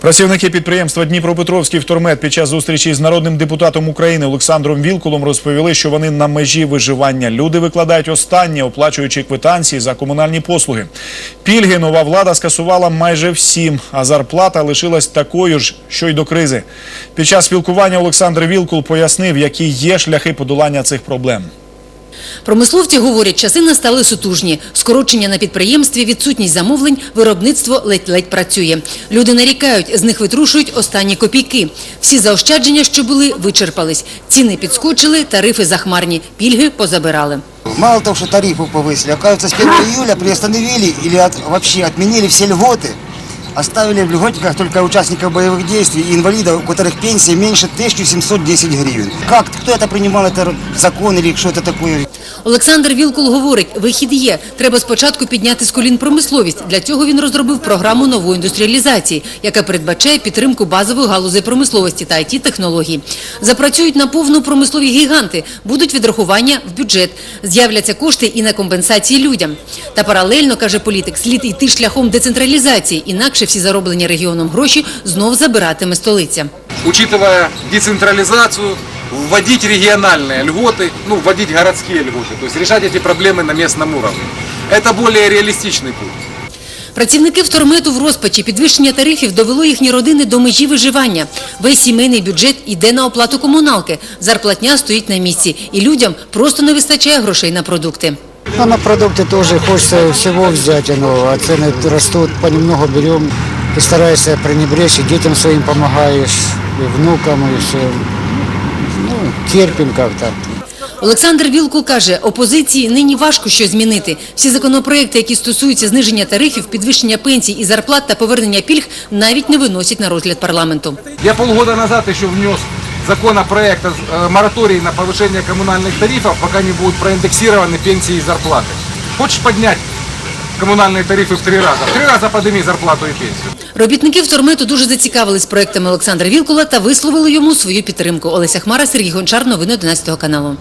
Працівники підприємства Дніпропетровський втормет під час зустрічі з народним депутатом України Олександром Вілкулом розповіли, що вони на межі виживання. Люди викладають останнє, оплачуючи квитанції за комунальні послуги. Пільги нова влада скасувала майже всім, а зарплата лишилась такою ж, що й до кризи. Під час спілкування Олександр Вілкул пояснив, які є шляхи подолання цих проблем. Промисловці говорять, часи настали сутужні. Скорочення на підприємстві, відсутність замовлень, виробництво ледь-ледь працює. Люди нарікають, з них витрушують останні копійки. Всі заощадження, що були, вичерпались. Ціни підскочили, тарифи захмарні, пільги позабирали. Мало того, что тарифы повысили, оказывается, с 1 июля приостановили или от- вообще отменили все льготы, оставили в льготниках только участников боевых действий и инвалидов, у которых пенсия меньше 1710 гривен. Как, кто это принимал, это закон или что это такое? Олександр Вілкул говорить, вихід є. Треба спочатку підняти з колін промисловість. Для цього він розробив програму нової індустріалізації, яка передбачає підтримку базових галузей промисловості та ІТ-технологій. Запрацюють на повну промислові гіганти, будуть відрахування в бюджет. З'являться кошти і на компенсації людям. Та паралельно, каже політик, слід йти шляхом децентралізації, інакше всі зароблені регіоном гроші знов забиратиме столиця. учитывая децентрализацию, вводить региональные льготы, ну, вводить городские льготы, то есть решать эти проблемы на местном уровне. Это более реалистичный путь. Працівники втормету в розпачі підвищення тарифів довело їхні родини до межі виживання. Весь сімейний бюджет йде на оплату комуналки. Зарплатня стоїть на місці. І людям просто не вистачає грошей на продукти. А на продукты тоже хочется всего взять, ну, а цены растут, понемногу берем и стараешься пренебречь, и детям своим помогаешь, и внукам, и все. Ну, терпим как-то. Олександр Вілкул каже, опозиції нині важко щось змінити. Всі законопроекти, які стосуються зниження тарифів, підвищення пенсій і зарплат та повернення пільг, навіть не виносять на розгляд парламенту. Я полгода назад еще внес законопроект о э, моратории на повышение коммунальных тарифов, пока не будут проиндексированы пенсии и зарплаты. Хочешь поднять коммунальные тарифы в три раза? В три раза подними зарплату и пенсию. Робітники втормету дуже зацікавились проектами Олександра Вілкула та висловили йому свою підтримку. Олеся Хмара, Сергій Гончар, новини 11 каналу.